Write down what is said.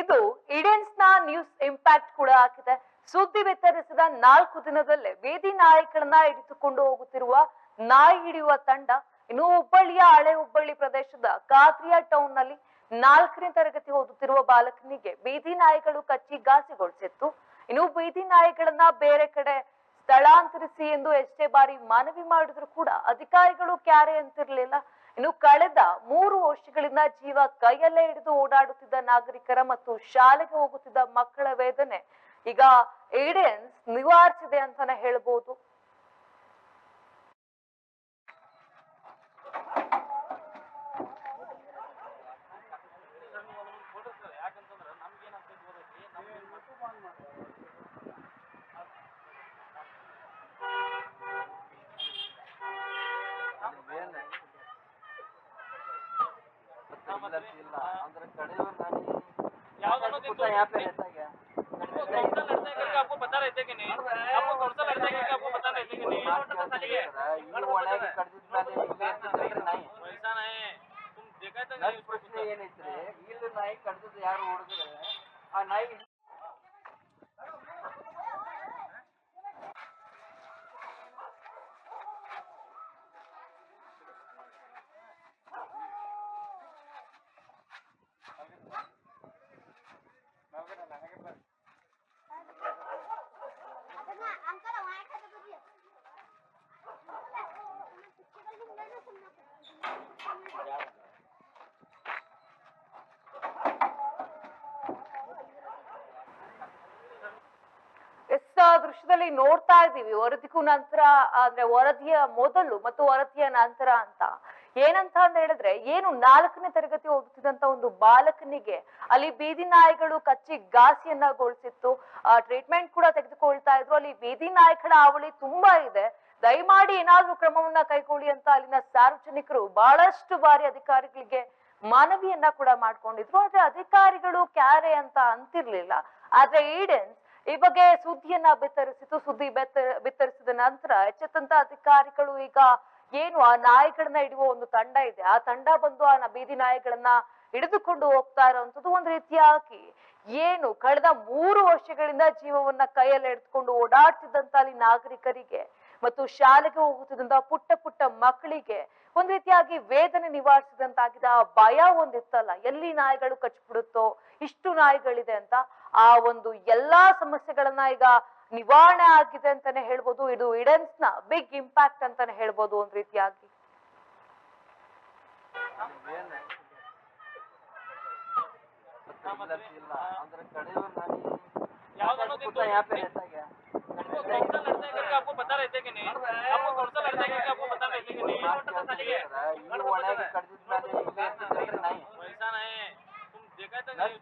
ಇದು ಇಡೆನ್ಸ್ನ news impact ಕೂಡ ಆಗಿದೆ. ಸುದ್ದಿ ಬಿತ್ತರಿಸಿದ ನಾಲ್ಕು ದಿನದಲ್ಲೇ ಬೀದಿ ನಾಯಿಗಳನ್ನ ಹಿಡಿದುಕೊಂಡು ಹೋಗುತ್ತಿರುವ ನಾಯಿ ಹಿಡಿಯುವ ತಂಡ ಇನ್ನು ಹುಬ್ಬಳ್ಳಿಯ ಹಳೆ ಹುಬ್ಬಳ್ಳಿ ಪ್ರದೇಶದ ಕಾತ್ರಿಯಾ ಟೌನ್ನಲ್ಲಿ ನಾಲ್ಕನೇ ತರಗತಿ ಓದುತ್ತಿರುವ ಬಾಲಕನಿಗೆ ಬೀದಿ ನಾಯಿಗಳು ಕಚ್ಚಿ ಘಾಸಿಗೊಳಿಸಿತ್ತು. ಇನ್ನು ಬೀದಿ ನಾಯಿಗಳನ್ನ ಬೇರೆ ಕಡೆ ಸ್ಥಳಾಂತರಿಸಿ ಎಂದು ಎಷ್ಟೇ ಬಾರಿ ಮನವಿ ಮಾಡಿದ್ರು ಕೂಡ ಅಧಿಕಾರಿಗಳು ಕ್ಯಾರೆ ಅಂತಿರ್ಲಿಲ್ಲ. ಇನ್ನು ಕಳೆದ ಮೂರು ವರ್ಷಗಳಿಂದ ಜೀವ ಕೈಯಲ್ಲೇ ಹಿಡಿದು ಓಡಾಡುತ್ತಿದ್ದ ನಾಗರಿಕರ ಮತ್ತು ಶಾಲೆಗೆ ಹೋಗುತ್ತಿದ್ದ ಮಕ್ಕಳ ವೇದನೆ ಈಗ ಏಡೆನ್ಸ್ ನಿವಾರಿಸಿದೆ ಅಂತಾನೆ ಹೇಳ್ಬೋದು. आपको कौन सा लड़ता है करके आपको पता रहता है कि नहीं आपको कौन सा लड़ता है करके आपको पता रहता है कि नहीं ಈ ಒಳಗೆ ಕಡ್ದಿದ್ಮೇಲೆ ಇಲ್ಲೇ ಇರ್ತಿದ್ರಿ ನಾಯಿ वैसा नहीं तुम देखा था ನನ್ನ ಪ್ರಶ್ನೆ ಏನೈತ್ರಿ ಇಲ್ಲಿ ನಾಯಿ ಕಡ್ದಿದ್ದು ಯಾರು ಹುಡುಗರೆ ಆ ನಾಯಿ ಆ ನೋಡ್ತಾ ಇದ್ದೀವಿ, ವರದಿಗೂ ನಂತರ, ಅಂದ್ರೆ ವರದಿಯ ಮೊದಲು ಮತ್ತು ವರದಿಯ ನಂತರ ಅಂತ. ಏನಂತ ಅಂತ ಹೇಳಿದ್ರೆ, ಏನು ನಾಲ್ಕನೇ ತರಗತಿ ಓದುತ್ತಿದ್ದಂತ ಒಂದು ಬಾಲಕನಿಗೆ ಅಲ್ಲಿ ಬೀದಿ ನಾಯಿಗಳು ಕಚ್ಚಿ ಘಾಸಿಯನ್ನಗೊಳಿಸಿತ್ತು. ಟ್ರೀಟ್ಮೆಂಟ್ ಕೂಡ ತೆಗೆದುಕೊಳ್ತಾ ಇದ್ರು. ಅಲ್ಲಿ ಬೀದಿ ನಾಯಿಗಳ ಹಾವಳಿ ತುಂಬಾ ಇದೆ. ದಯಮಾಡಿ ಏನಾದ್ರೂ ಕ್ರಮವನ್ನ ಕೈಗೊಳ್ಳಿ ಅಂತ ಅಲ್ಲಿನ ಸಾರ್ವಜನಿಕರು ಬಹಳಷ್ಟು ಬಾರಿ ಅಧಿಕಾರಿಗಳಿಗೆ ಮನವಿಯನ್ನ ಕೂಡ ಮಾಡ್ಕೊಂಡಿದ್ರು. ಆದ್ರೆ ಅಧಿಕಾರಿಗಳು ಕ್ಯಾರೆ ಅಂತ ಅಂತಿರ್ಲಿಲ್ಲ. ಆದ್ರೆ ಈಡೆನ್ಸ್ ಈ ಬಗ್ಗೆ ಸುದ್ದಿಯನ್ನ ಬಿತ್ತರಿಸಿತು. ಸುದ್ದಿ ಬೆತ್ತ- ಬಿತ್ತರಿಸಿದ ನಂತರ ಎಚ್ಚೆತ್ತಂತ ಅಧಿಕಾರಿಗಳು ಈಗ ಏನು ಆ ನಾಯಿಗಳನ್ನ ಹಿಡಿಯುವ ಒಂದು ತಂಡ ಇದೆ. ಆ ತಂಡ ಬಂದು ಆ ಬೀದಿ ನಾಯಿಗಳನ್ನ ಹಿಡಿದುಕೊಂಡು ಹೋಗ್ತಾ ಇರುವಂತದ್ದು ಒಂದು ರೀತಿಯಾಗಿ ಏನು ಕಳೆದ ಮೂರು ವರ್ಷಗಳಿಂದ ಜೀವವನ್ನ ಕೈಯಲ್ಲಿ ಎಡ್ಕೊಂಡು ಓಡಾಡ್ತಿದ್ದಂತ ಅಲ್ಲಿ ನಾಗರಿಕರಿಗೆ ಮತ್ತು ಶಾಲೆಗೆ ಹೋಗುತ್ತಿದ್ದಂತ ಪುಟ್ಟ ಪುಟ್ಟ ಮಕ್ಕಳಿಗೆ ಒಂದ್ ರೀತಿಯಾಗಿ ವೇದನೆ ನಿವಾರಿಸಿದಂತಾಗಿದೆ. ಆ ಭಯ ಒಂದಿತ್ತಲ್ಲ ಎಲ್ಲಿ ನಾಯಿಗಳು ಕಚ್ಚಿಬಿಡುತ್ತೋ ಇಷ್ಟು ನಾಯಿಗಳಿದೆ ಅಂತ. ಆ ಒಂದು ಎಲ್ಲಾ ಸಮಸ್ಯೆಗಳನ್ನ ಈಗ ನಿವಾರಣೆ ಆಗಿದೆ ಅಂತಾನೆ ಹೇಳ್ಬೋದು. ಇದು ಇಡೆನ್ಸ್ನ ಬಿಗ್ ಇಂಪ್ಯಾಕ್ಟ್ ಅಂತಾನೆ ಹೇಳ್ಬೋದು ಒಂದ್ ರೀತಿಯಾಗಿ. ಅಂದ್ರೆ आपको कौन सा लड़ना है करके आपको पता रहता है कि नहीं? आपको कौन सा लड़ना है करके आपको पता रहता है कि नहीं? पैसा नहीं। तुम देखा था नहीं